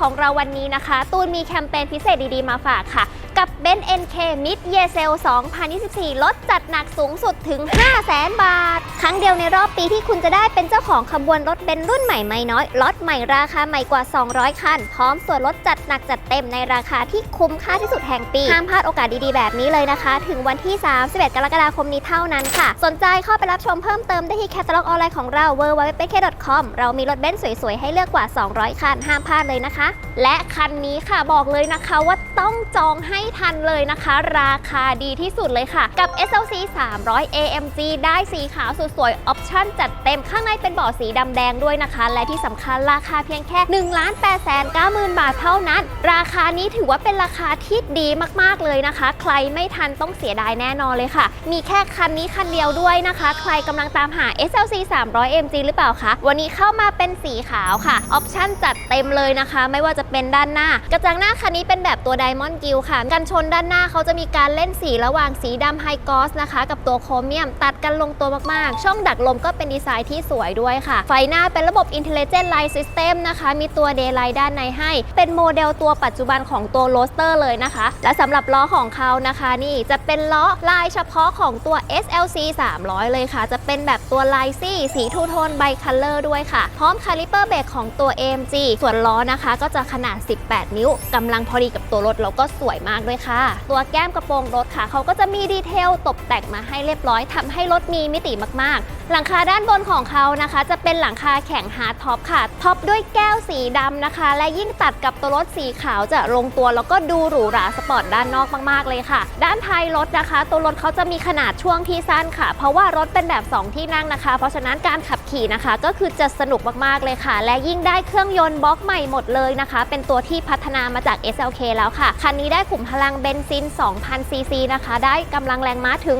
ของเราวันนี้นะคะ ตูนมีแคมเปญพิเศษดีๆมาฝากค่ะ กับ b e n NK Mid Year Sale 2024 ลดจัดหนักสูงสุดถึง 500,000บาท ครั้งเดียวในรอบปีที่คุณจะได้เป็นเจ้าของขบวนรถเบนรุ่นใหม่ไม่น้อย ล็อตใหม่ราคาใหม่กว่า 200 คัน พร้อมส่วนลดจัดหนักจัดเต็มในราคาที่คุ้มค่าที่สุดแห่งปี ห้ามพลาดโอกาสดีๆ แบบนี้เลยนะคะ ถึงวันที่ 31 กรกฎาคมนี้เท่านั้นค่ะ สนใจเข้าไปรับชมเพิ่มเติมได้ที่แคตตาล็อกออนไลน์ของเรา www.k.com เรามีรถเบนซ์สวยๆ ให้เลือกกว่า 200 คัน ห้ามพลาดเลยนะคะ และคันนี้ค่ะบอกเลยนะคะว่าต้องจองให้ทันเลยนะคะ ราคาดีที่สุดเลยค่ะ กับ SLC 300 AMG ได้สีขาวสุดสวยออปชั่นจัดเต็มข้างในเป็นเบาะสีดำแดงด้วยนะคะ และที่สำคัญราคาเพียงแค่ 1 8 9 0 0 0 0 บาทเท่านั้น ราคานี้ถือว่าเป็นราคาที่ดีมากๆเลยนะคะ ใครไม่ทันต้องเสียดายแน่นอนเลยค่ะ มีแค่คันนี้คันเดียวด้วยนะคะ ใครกำลังตามหา SLC 300 AMG หรือเปล่าคะวันนี้เข้ามาเป็นสีขาวค่ะออปชั่นจัดเต็มเลยนะคะ ไม่ว่าจะเป็นด้านหน้า กระจังหน้าคันนี้เป็นแบบตัว Diamond g ิ l ค่ะกันชนด้านหน้าเขาจะมีการเล่นสีระหว่างสีดำไฮกอสนะคะ กับตัวโครเมียม ตัดกันลงตัวมากๆ ช่องดักลมก็เป็นดีไซน์ที่สวยด้วยค่ะ ไฟหน้าเป็นระบบ Intelligent Light System นะคะ มีตัว Daylight ด้านในให้ เป็นโมเดลตัวปัจจุบันของตัวโรสเตอร์เลยนะคะ และสำหรับล้อของเขานะคะนี่จะเป็นล้อลายเฉพาะของตัว SLC 300 เลยค่ะ จะเป็นแบบตัวลายซี่ สีทูโทนไบคัลเลอร์ด้วยค่ะ พร้อมคาลิเปอร์เบรกของตัว AMG ส่วนล้อนะคะ ก็จะขนาด 18 นิ้วกำลังพอดีกับตัวรถแล้วก็สวยมากด้วยค่ะ ตัวแก้มกระโปรงรถค่ะ เขาก็จะมีดีเทลตกแต่งมาให้เรียบร้อยทำให้รถมีมิติมากๆ หลังคาด้านบนของเขานะคะ จะเป็นหลังคาแข็งฮาร์ดท็อปค่ะท็อปด้วยแก้วสีดำนะคะ และยิ่งตัดกับตัวรถสีขาวจะลงตัว แล้วก็ดูหรูหราสปอร์ตด้านนอกมากๆเลยค่ะ ด้านท้ายรถนะคะ ตัวรถเขาจะมีขนาดช่วงที่สั้นค่ะ เพราะว่ารถเป็นแบบ 2 ที่นั่งนะคะ เพราะฉะนั้นการขับขี่นะคะ ก็คือจะสนุกมากๆเลยค่ะ และยิ่งได้เครื่องยนต์บล็อกใหม่หมดเลยนะคะ เป็นตัวที่พัฒนามาจาก SLK แล้วค่ะคันนี้ได้ขุมพลังเบนซิน 2,000 ซีซีนะคะ ได้กำลังแรงม้าถึง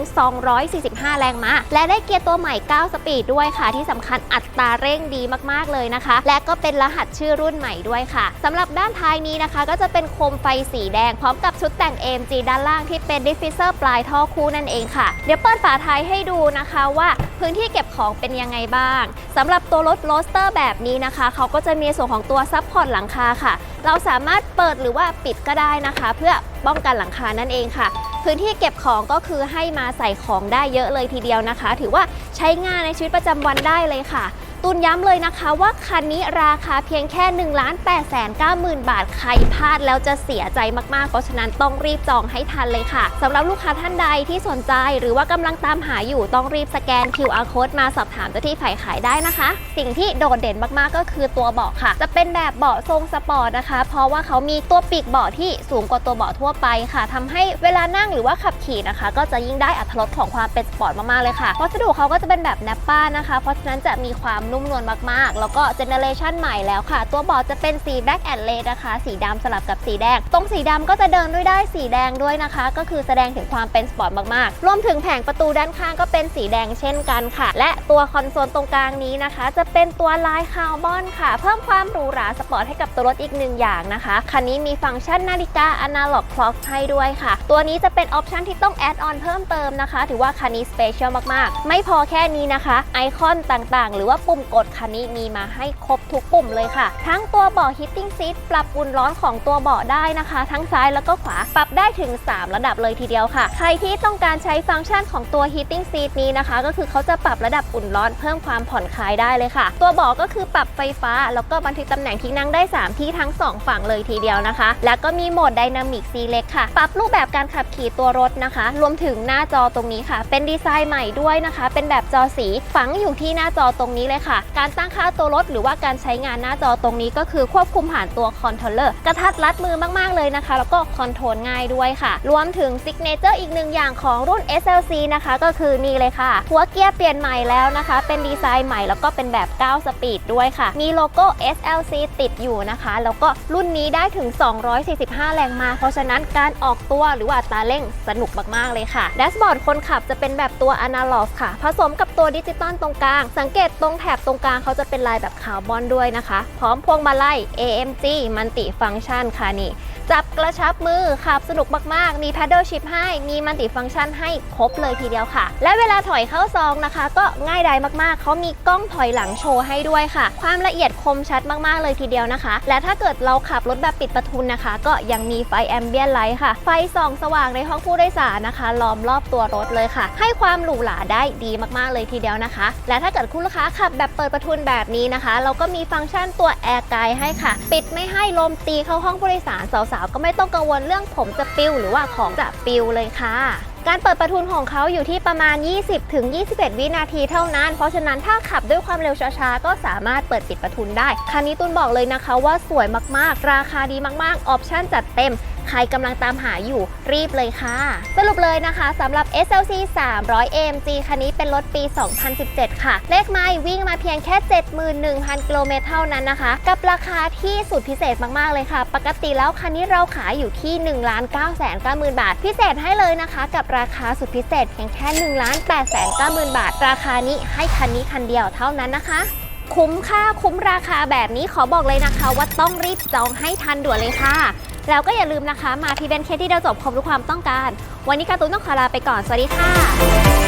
245 แรงม้า และได้เกียร์ตัวใหม่ 9สปีดด้วยค่ะ ที่สำคัญอัตราเร่งดีมากๆเลยนะคะ และก็เป็นรหัสชื่อรุ่นใหม่ด้วยค่ะสำหรับด้านท้ายนี้นะคะ ก็จะเป็นโคมไฟสีแดง พร้อมกับชุดแต่ง AMG ด้านล่างที่เป็นดิฟฟิเซอร์ปลายท่อคู่นั่นเองค่ะ เดี๋ยวเปิดฝาท้ายให้ดูนะคะว่าพื้นที่เก็บของเป็นยังไงบ้างสำหรับตัวรถโรสเตอร์แบบนี้นะคะ เขาก็จะมีส่วนของตัวซับพอร์ตหลังคาค่ะ เราสามารถเปิดหรือว่าปิดก็ได้นะคะ เพื่อป้องกันหลังคานั่นเองค่ะ พื้นที่เก็บของก็คือให้มาใส่ของได้เยอะเลยทีเดียวนะคะ ถือว่าใช้งานในชีวิตประจำวันได้เลยค่ะ ตูนย้ำเลยนะคะว่าคันนี้ราคาเพียงแค่1 8 9 0 0 0 0 บาท ใครพลาดแล้วจะเสียใจมากๆ เพราะฉะนั้นต้องรีบจองให้ทันเลยค่ะสำหรับลูกค้าท่านใดที่สนใจหรือว่ากำลังตามหาอยู่ต้องรีบสแกน QR code มาสอบถามเจ้าที่ฝ่ายขายได้นะคะ สิ่งที่โดดเด่นมากๆก็คือตัวเบาะค่ะ จะเป็นแบบเบาะทรงสปอร์ตนะคะ เพราะว่าเขามีตัวปีกเบาะที่สูงกว่าตัวเบาะทั่วไปค่ะทำให้เวลานั่งหรือว่าขับขี่นะคะ ก็จะยิ่งได้อัตรถรสของความเป็นสปอร์ตมากๆเลยค่ะวัสดุเขาก็จะเป็นแบบแนปป้านะคะ เพราะฉะนั้นจะมีความนุ่มนวลมากๆ แล้วก็เจเนเรชันใหม่แล้วค่ะ ตัวเบาะจะเป็นสีแบล็กแอนด์เลดนะคะ สีดำสลับกับสีแดง ตรงสีดำก็จะเดินด้วยได้สีแดงด้วยนะคะ ก็คือแสดงถึงความเป็นสปอร์ตมากๆ รวมถึงแผงประตูด้านข้างก็เป็นสีแดงเช่นกันค่ะ และตัวคอนโซลตรงกลางนี้นะคะ จะเป็นตัวลายคาร์บอนค่ะ เพิ่มความหรูหราสปอร์ตให้กับตัวรถอีกหนึ่งอย่างนะคะ คันนี้มีฟังก์ชันนาฬิกาอนาล็อกคล็อกให้ด้วยค่ะ ตัวนี้จะเป็นออปชันที่ต้องแอดออนเพิ่มเติมนะคะ ถือว่าคันนี้สเปเชียลมากๆ ไม่พอแค่นี้นะคะ ไอคอนต่างๆ หรือว่าปุ่มกดคันนี้มีมาให้ครบทุกปุ่มเลยค่ะ ทั้งตัวเบาะ heating seat ปรับอุ่นร้อนของตัวเบาะได้นะคะ ทั้งซ้ายแล้วก็ขวาปรับได้ถึง 3 ระดับเลยทีเดียวค่ะ ใครที่ต้องการใช้ฟังก์ชันของตัว heating seat นี้นะคะ ก็คือเขาจะปรับระดับอุ่นร้อนเพิ่มความผ่อนคลายได้เลยค่ะ ตัวเบาะก็คือปรับไฟฟ้า แล้วก็บันทึกตำแหน่งที่นั่งได้ 3 ที่ทั้ง 2 ฝั่งเลยทีเดียวนะคะ แล้วก็มีโหมด Dynamic Select ค่ะ ปรับรูปแบบการขับขี่ตัวรถนะคะ รวมถึงหน้าจอตรงนี้ค่ะ เป็นดีไซน์ใหม่ด้วยนะคะ เป็นแบบจอสีฝังอยู่ที่หน้าจอตรงนี้เลยค่ะการตั้งค่าตัวรถหรือว่าการใช้งานหน้าจอตรงนี้ก็คือควบคุมผ่านตัวคอนโทรลเลอร์กระทัดรัดมือมากๆเลยนะคะ แล้วก็คอนโทรลง่ายด้วยค่ะ รวมถึงซิกเนเจอร์อีกหนึ่งอย่างของรุ่น SLC นะคะ ก็คือนี่เลยค่ะ หัวเกียร์เปลี่ยนใหม่แล้วนะคะ เป็นดีไซน์ใหม่แล้วก็เป็นแบบ 9 สปีดด้วยค่ะ มีโลโก้ SLC ติดอยู่นะคะ แล้วก็รุ่นนี้ได้ถึง 245 แรงม้าเพราะฉะนั้นการออกตัวหรือว่าตาเร่งสนุกมากๆเลยค่ะแดชบอร์ดคนขับจะเป็นแบบตัวอนาล็อกค่ะ ผสมกับตัวดิจิตอลตรงกลาง สังเกตตรงแถบตรงกลางเขาจะเป็นลายแบบคาร์บอนด้วยนะคะ พร้อมพวงมาลัย AMG มันติฟังก์ชันค่ะนี่ จับกระชับมือขับสนุกมากๆ มี paddle shift ให้ มีมัลติฟัง c t ชันให้ครบเลยทีเดียวค่ะ และเวลาถอยเข้าซองนะคะ ก็ง่ายดายมากๆ เขามีกล้องถอยหลังโชว์ให้ด้วยค่ะ ความละเอียดคมชัดมากๆเลยทีเดียวนะคะ และถ้าเกิดเราขับรถแบบปิดประทุนนะคะ ก็ยังมีไฟแอมเบียนไลท์ค่ะ ไฟส่องสว่างในห้องผู้โดยสารนะคะ ล้อมรอบตัวรถเลยค่ะ ให้ความหรูหราได้ดีมากๆเลยทีเดียวนะคะ และถ้าเกิดคุณลูกค้าขับแบบเปิดประทุนแบบนี้นะคะ เราก็มีฟังก์ชันตัวแอร์ไกให้ค่ะ ปิดไม่ให้ลมตีเข้าห้องผู้โดยสารสาวๆ ก็ไม่ต้องกังวลเรื่องผมจะปิวหรือว่าของจะปิวเลยค่ะ การเปิดประทุนของเขาอยู่ที่ประมาณ 20ถึง21 วินาทีเท่านั้น เพราะฉะนั้นถ้าขับด้วยความเร็วช้าๆ ก็สามารถเปิดปิดประทุนได้ คันนี้ตุนบอกเลยนะคะว่าสวยมากๆ ราคาดีมากๆ ออปชั่นจัดเต็ม ใครกำลังตามหาอยู่รีบเลยค่ะ สรุปเลยนะคะสำหรับ SLC 300 AMG คันนี้เป็นรถปี 2017 ค่ะ เลขไมล์วิ่งมาเพียงแค่ 71,000 กิโลเมตรเท่านั้นนะคะ กับราคาที่สุดพิเศษมาก ๆ เลยค่ะ ปกติแล้วคันนี้เราขายอยู่ที่ 1 9 9 0 0 0 บาท พิเศษให้เลยนะคะ กับราคาสุดพิเศษเพียงแค่ 1 8 9 0 0 0 บาท ราคานี้ให้คันนี้คันเดียวเท่านั้นนะคะ คุ้มค่าคุ้มราคาแบบนี้ขอบอกเลยนะคะ ว่าต้องรีบจองให้ทันด่วนเลยค่ะ แล้วก็อย่าลืมนะคะ มาที่เบนเคที่เดียวจบครบทุกความต้องการ วันนี้การ์ตูนต้องขอลาไปก่อน สวัสดีค่ะ